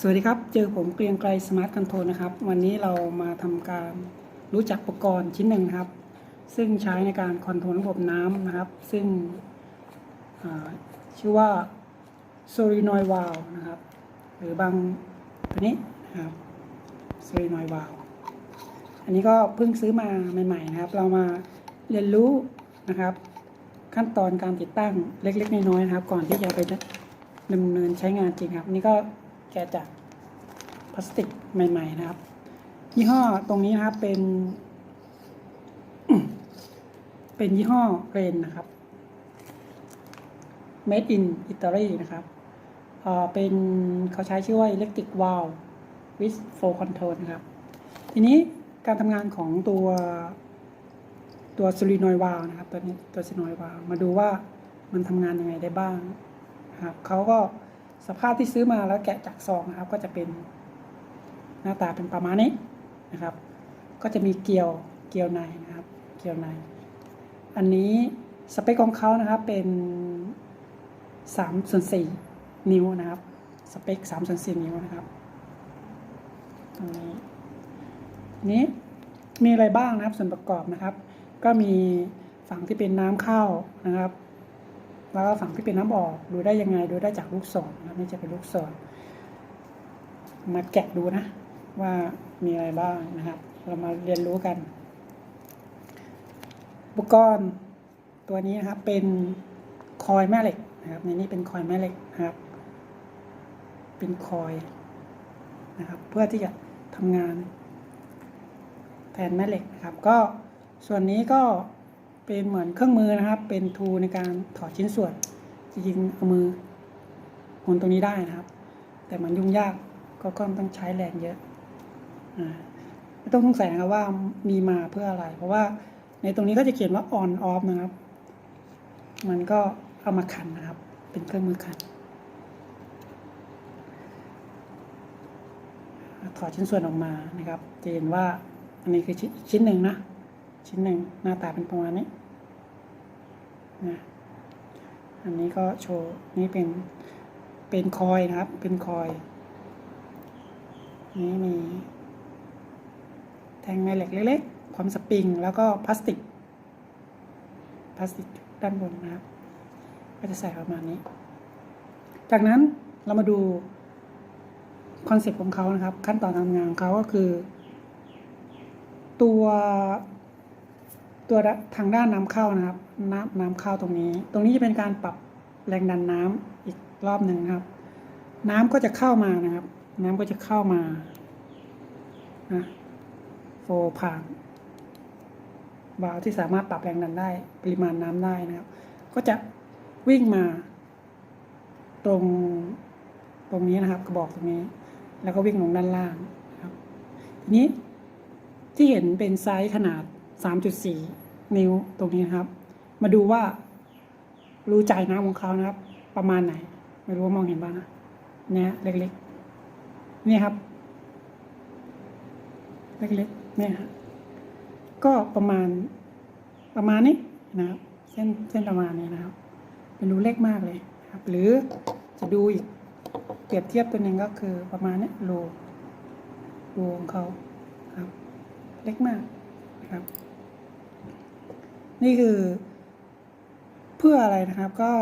สวัสดีครับ เจอผมเกรียงไกรสมาร์ทคอนโทรลนะครับ วันนี้เรามาทำการรู้จักอุปกรณ์ชิ้นหนึ่งนะครับ ซึ่งใช้ในการคอนโทรลระบบน้ำนะครับ ซึ่งชื่อว่า solenoid valve นะครับ หรือบางตัวนี้นะครับ solenoid valve อันนี้ก็เพิ่งซื้อมาใหม่ ๆ นะครับ เรามาเรียนรู้นะครับ ขั้นตอนการติดตั้งเล็ก ๆ น้อยๆนะครับ ก่อนที่จะไปดำเนินใช้งานจริงครับ นี่ก็ แกะจากพลาสติกใหม่ ๆ นะครับ ยี่ห้อตรงนี้นะครับเป็น เป็นยี่ห้อเรนนะครับ made in Italy นะครับเป็นเขาใช้ชื่อว่า electric valve with flow control นะครับ ทีนี้การทำงานของตัวตัว solenoid valve นะครับ ตัวนี้ตัว solenoid valve มาดูว่ามันทำงานยังไงได้บ้างนะครับเขาก็ สภาพที่ซื้อมาแล้วแกะจากซองนะครับ ก็จะเป็นหน้าตาเป็นประมาณนี้นะครับ ก็จะมีเกลียวเกลียวในนะครับ เกลียวใน อันนี้สเปคของเขานะครับเป็น3ส่วน4นิ้วนะครับ สเปค3ส่วน4นิ้วนะครับตรงนี้นี้มีอะไรบ้างนะครับส่วนประกอบนะครับ ก็มีฝั่งที่เป็นน้ำเข้านะครับ แล้วก็ฝั่งที่เป็นน้ำออก ดูได้ยังไง ดูได้จากลูกศรนะครับนี่จะเป็นลูกศร มาแกะดูนะ ว่ามีอะไรบ้างนะครับ เรามาเรียนรู้กัน อุปกรณ์ตัวนี้นะครับเป็นคอยแม่เหล็กนะครับ ในนี้เป็นคอยแม่เหล็กนะครับ เป็นคอยนะครับ เพื่อที่จะทำงานแทนแม่เหล็กนะครับ ก็ส่วนนี้ก็ เป็นเหมือนเครื่องมือนะครับ เป็นทูในการถอดชิ้นส่วนจริงๆเอามือหมุนตรงนี้ได้นะครับ แต่มันยุ่งยากก็ก็ต้องใช้แรงเยอะอ่าไม่ต้องสงสัยนะครับว่ามีมาเพื่ออะไร เพราะว่าในตรงนี้ก็จะเขียนว่า on off นะครับ มันก็เอามาขันนะครับ เป็นเครื่องมือขันถอดชิ้นส่วนออกมานะครับ จะเห็นว่าอันนี้คือชิ้นชิ้นหนึ่งนะ ชิ้นหนึ่งหน้าตาเป็นประมาณนี้นะอันนี้ก็โชว์นี่เป็นเป็นคอยนะครับ เป็นคอย นี่มี แทงแม่เหล็กเล็กๆพร้อมสปริงแล้วก็พลาสติก พลาสติกด้านบนนะครับ ก็จะใส่ประมาณนี้ จากนั้นเรามาดูคอนเซ็ปต์ของเขานะครับ ขั้นตอนทำงานของเขาก็คือ ตัว ตัวทางด้านน้ำเข้านะครับ น้ำน้ำเข้าตรงนี้ ตรงนี้จะเป็นการปรับแรงดันน้ำอีกรอบหนึ่งครับ น้ำก็จะเข้ามานะครับ น้ำก็จะเข้ามานะโฟผ่านวาล์วที่สามารถปรับแรงดันได้ ปริมาณน้ำได้นะครับ ก็จะวิ่งมา ตรงตรงนี้นะครับ กระบอกตรงนี้ แล้วก็วิ่งลงด้านล่างครับทีนี้ที่เห็นเป็นไซส์ขนาด 3.4 นิ้วตรงนี้นะครับ มาดูว่ารูจ่ายน้ำของเขานะครับ ประมาณไหน ไม่รู้ว่ามองเห็นบ้างนะเนี่ยเล็กๆ นี่ครับ เล็กๆ เนี่ยก็ประมาณประมาณนี้นะครับ เส้นเส้นประมาณนี้นะครับ เป็นรูเล็กมากเลยครับ หรือจะดูอีกเปรียบเทียบตัวหนึ่งก็คือประมาณนี้รูรูของเขาครับ เล็กมาก นะครับ นี่คือ เพื่ออะไรนะครับก็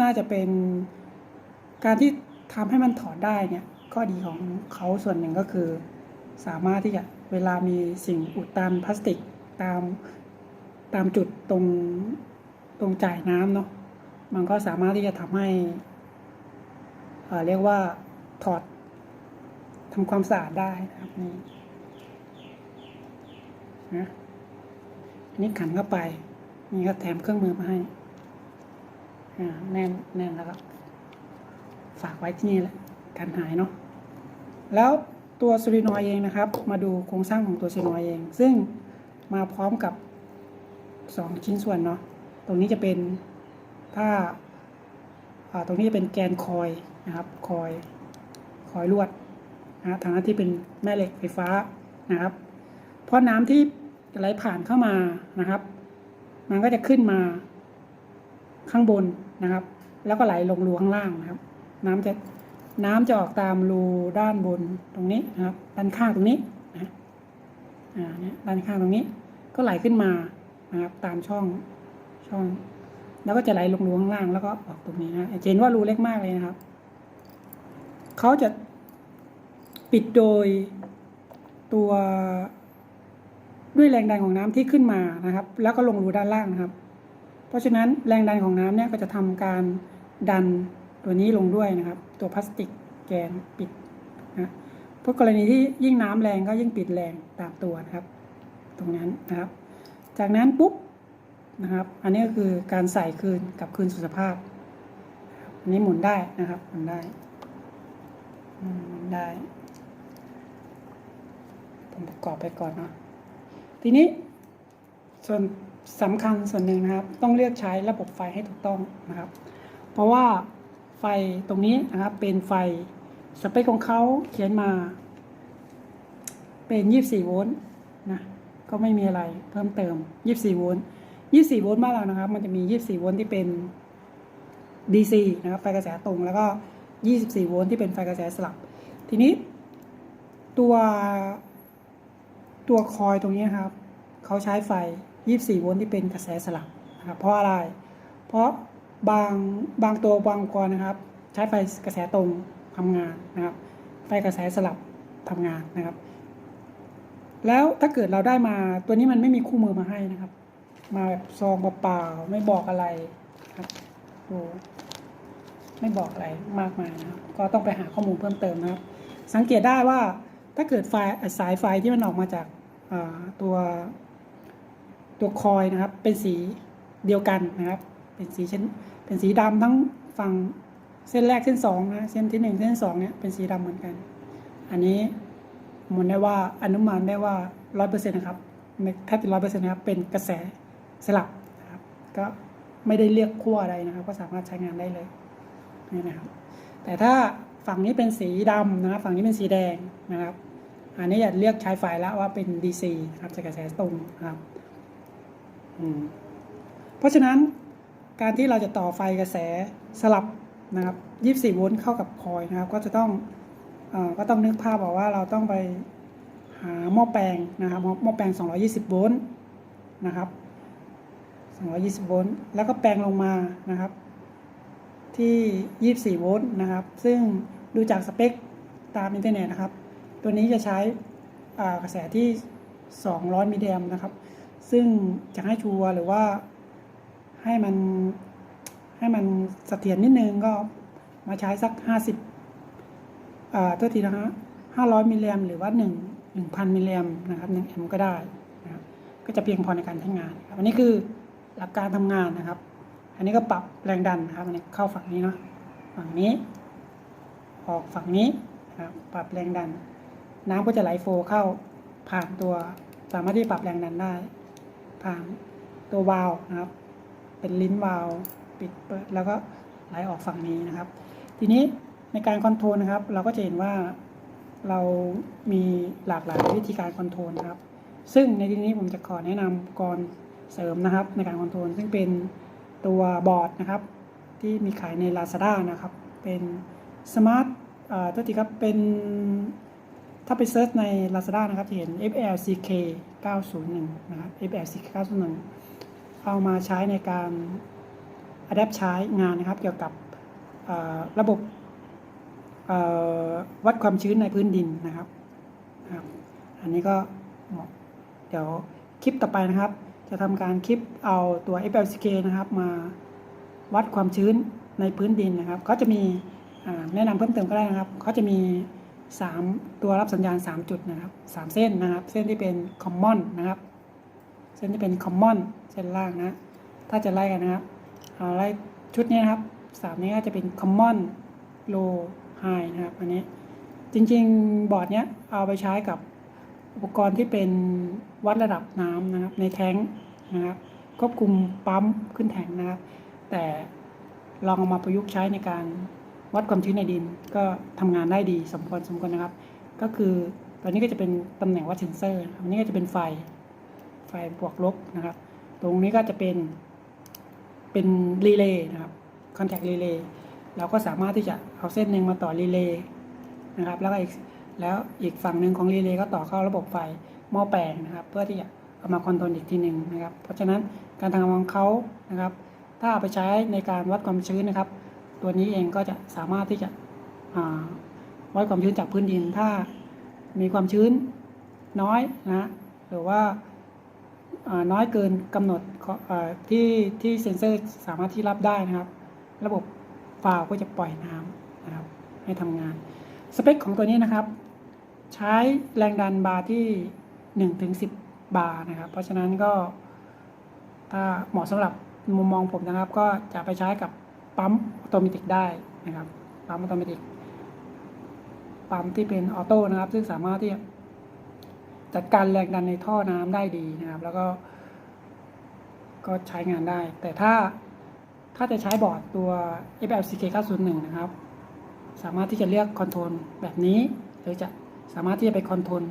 น่าจะเป็นการที่ทำให้มันถอดได้เนี่ยข้อดีของเขาส่วนหนึ่งก็คือ สามารถที่จะเวลามีสิ่งอุดตันพลาสติกตามตามจุดตรงตรงจ่ายน้ำเนาะมันก็สามารถที่จะทำให้เเรียกว่าถอดทำความสะอาดได้นะครับนี่ นะอันนี่ขันเข้าไป นี่ก็แถมเครื่องมือมาให้อ่แน่นแน่นแล้วก็ฝากไว้ที่นี่แหละกันหายเนาะแล้วตัวซูรินอยเองนะครับ มาดูโครงสร้างของตัวซูรินอยเอง ซึ่งมาพร้อมกับสองชิ้นส่วนเนาะตรงนี้จะเป็นถ้าตรงนี้จะเป็นแกนคอยนะครับ คอยคอยลวดนะทางหน้าที่เป็นแม่เหล็กไฟฟ้านะครับ เพราะน้ำที่ ไหลผ่านเข้ามานะครับ มันก็จะขึ้นมาข้างบนนะครับ แล้วก็ไหลลงรูข้างล่างนะครับ น้ำจะน้ำจะออกตามรูด้านบนตรงนี้นะครับด้านข้างตรงนี้นะอ่าเนี่ยด้านข้างตรงนี้ ก็ไหลขึ้นมานะครับตามช่องช่อง แล้วก็จะไหลลงรูข้างล่างแล้วก็ออกตรงนี้นะจะเห็นว่ารูเล็กมากเลยนะครับเขาจะปิดโดยตัว ด้วยแรงดันของน้ำที่ขึ้นมานะครับ แล้วก็ลงรูด้านล่างนะครับ เพราะฉะนั้นแรงดันของน้ำเนี่ยก็จะทำการดันตัวนี้ลงด้วยนะครับ ตัวพลาสติกแกนปิดนะพราะกรณีที่ยิ่งน้ำแรงก็ยิ่งปิดแรงตามตัวนะครับ ตรงนั้นนะครับ จากนั้นปุ๊บนะครับ อันนี้ก็คือการใส่คืนกลับคืนสู่สภาพ อันนี้หมุนได้นะครับ หมุนได้หมุนได้ ผมประกอบไปก่อนเนาะ ทีนี้ส่วนสำคัญส่วนหนึ่งนะครับ ต้องเลือกใช้ระบบไฟให้ถูกต้องนะครับ เพราะว่าไฟตรงนี้นะครับเป็นไฟสเปคของเขาเขียนมา เป็น 24 โวลต์นะก็ไม่มีอะไรเพิ่มเติม 24 โวลต์ 24 โวลต์บ้านเรานะครับ มันจะมี 24 โวลต์ที่เป็น DC นะครับไฟกระแสตรงแล้วก็ 24 โวลต์ที่เป็นไฟกระแสสลับ ทีนี้ตัว ตัวคอยตรงนี้ครับเขาใช้ไฟ 24 โวลต์ที่เป็นกระแสสลับนะครับเพราะอะไร เพราะบางบางตัวบางอุปกรณ์นะครับ ใช้ไฟกระแสตรงทำงานนะครับ ไฟกระแสสลับทำงานนะครับ แล้วถ้าเกิดเราได้มาตัวนี้มันไม่มีคู่มือมาให้นะครับ มาแบบซองเปล่าๆไม่บอกอะไรครับดูไม่บอกอะไรมากมายนะครับก็ต้องไปหาข้อมูลเพิ่มเติมนะครับ สังเกตได้ว่า ถ้าเกิดไฟสายไฟที่มันออกมาจากตัวตัวคอยนะครับ เป็นสีเดียวกันนะครับ เป็นสีเช่นเป็นสีดำทั้งฝั่งเส้นแรกเส้นสองนะเส้นที่หนึ่งเส้นสองเนี่ยเป็นสีดำเหมือนกัน อันนี้มนได้ว่าอนุมานได้ว่าร้อยเปอร์เซ็นต์นะครับแทบจะร้อยเปอร์เซ็นต์นะครับเป็นกระแสสลับนะครับ ก็ไม่ได้เลือกขั้วอะไรนะครับ ก็สามารถใช้งานได้เลยนี่นะครับ แต่ถ้า ฝั่งนี้เป็นสีดำนะครับ ฝั่งนี้เป็นสีแดงนะครับ อันนี้อย่าเลือกใช้ไฟแล้วว่าเป็น DC นะครับจะกระแสตรงนะครับเพราะฉะนั้นการที่เราจะต่อไฟกระแสสลับนะครับ24โวลต์เข้ากับคอยนะครับ ก็จะต้องอก็ต้องนึกภาพบอกว่าเราต้องไปหาหม้อแปลงนะครับหม้อหม้อแปลง 220โวลต์นะครับ 220โวลต์แล้วก็แปลงลงมานะครับ ที่ 24โวลต์นะครับ ซึ่ง ดูจากสเปคตามอินเทอร์เน็ตนะครับ ตัวนี้จะใช้กระแสที่ 200 มิลลิแอมป์นะครับ ซึ่งจะให้ชัวร์หรือว่าให้มันให้มันเสถียรนิดนึงก็มาใช้สัก 50อ่าตัวทีนะฮะ500 มิลลิแอมป์หรือว่า 1 1,000 มิลลิแอมป์นะครับ1แอมป์ก็ได้นะครับก็จะเพียงพอในการใช้งานครับอันนี้คือหลักการทำงานนะครับ อันนี้ก็ปรับแรงดันนะครับอันนี้เข้าฝั่งนี้เนาะฝั่งนี้ ออกฝั่งนี้นะครับปรับแรงดัน น้ำก็จะไหลโฟเข้าผ่านตัวสามารถที่ปรับแรงดันได้ ผ่านตัววาล์วนะครับ เป็นลิ้นวาล์วปิดเปิดแล้วก็ไหลออกฝั่งนี้นะครับ ทีนี้ในการคอนโทรลนะครับ เราก็จะเห็นว่าเรามีหลากหลายวิธีการคอนโทรลนะครับ ซึ่งในที่นี้ผมจะขอแนะนำก่อนเสริมนะครับ ในการคอนโทรลซึ่งเป็นตัวบอร์ดนะครับ ที่มีขายใน Lazada นะครับ เป็น สมาร์ทเอ่อตัวทีครับเป็นถ้าไปเซิร์ชใน Lazada นะครับจะเห็น FLCK 901 นะครับ FLCK 901 เอามาใช้ในการ adapt ใช้งานนะครับ เกี่ยวกับระบบวัดความชื้นในพื้นดินนะครับนะรบอันนี้ก็เดี๋ยวคลิปต่อไปนะครับ จะทำการคลิปเอาตัว FLCK นะครับมาวัดความชื้นในพื้นดินนะครับเขาจะมี แนะนำเพิ่มเติมก็ได้นะครับเขาจะมี 3 ตัวรับสัญญาณ 3 จุดนะครับ 3 เส้นนะครับ เส้นที่เป็น common นะครับ เส้นที่เป็น common เส้นล่างนะ ถ้าจะไล่กันนะครับเอาไล่ชุดนี้นะครับสามนี้ก็จะเป็น common low high นะครับอันนี้จริงๆบอร์ดเนี้ยเอาไปใช้กับอุปกรณ์ที่เป็นวัดระดับน้ำนะครับในแท้งนะครับควบคุมปั๊มขึ้นแทงนะครับ แต่ลองเอามาประยุกต์ใช้ในการ วัดความชื้นในดินก็ทำงานได้ดีสมควรสมควรนะครับ ก็คือตัวนี้ก็จะเป็นตำแหน่งวัดเซนเซอร์อันนี้ก็จะเป็นไฟไฟบวกลบนะครับ ตรงนี้ก็จะเป็นเป็นรีเลย์นะครับคอนแทครีเลย์เราก็สามารถที่จะเอาเส้นหนึ่งมาต่อรีเลย์นะครับ แล้วก็อีกแล้วอีกฝั่งหนึ่งของรีเลย์ก็ต่อเข้าระบบไฟหม้อแปลงนะครับ เพื่อที่จะเอามาคอนโทรลอีกทีหนึ่งนะครับ เพราะฉะนั้นการทำงานของเขานะครับ ถ้าเอาไปใช้ในการวัดความชื้นนะครับ ตัวนี้เองก็จะสามารถที่จะวัดความชื้นจากพื้นดิน ถ้ามีความชื้นน้อยนะหรือว่าน้อยเกินกำหนดที่ที่เซ็นเซอร์สามารถที่รับได้นะครับ ระบบฟาวก็จะปล่อยน้ำนะครับให้ทำงาน สเปคของตัวนี้นะครับ ใช้แรงดันบาร์ที่1ถึง10 บาร์นะครับ เพราะฉะนั้นก็ถ้าเหมาะสำหรับมุมมองผมนะครับ ก็จะไปใช้กับ ปั๊มออโตเมติกได้นะครับปั๊มออโตเมติกปั๊มที่เป็นออโต้นะครับ ซึ่งสามารถที่จะจัดการแรงดันในท่อน้ำได้ดีนะครับ แล้วก็ ก็ใช้งานได้ แต่ถ้าถ้าจะใช้บอร์ดตัว FLCK 901 นะครับ สามารถที่จะเลือกคอนโทรลแบบนี้ หรือจะสามารถที่จะไปคอนโทรล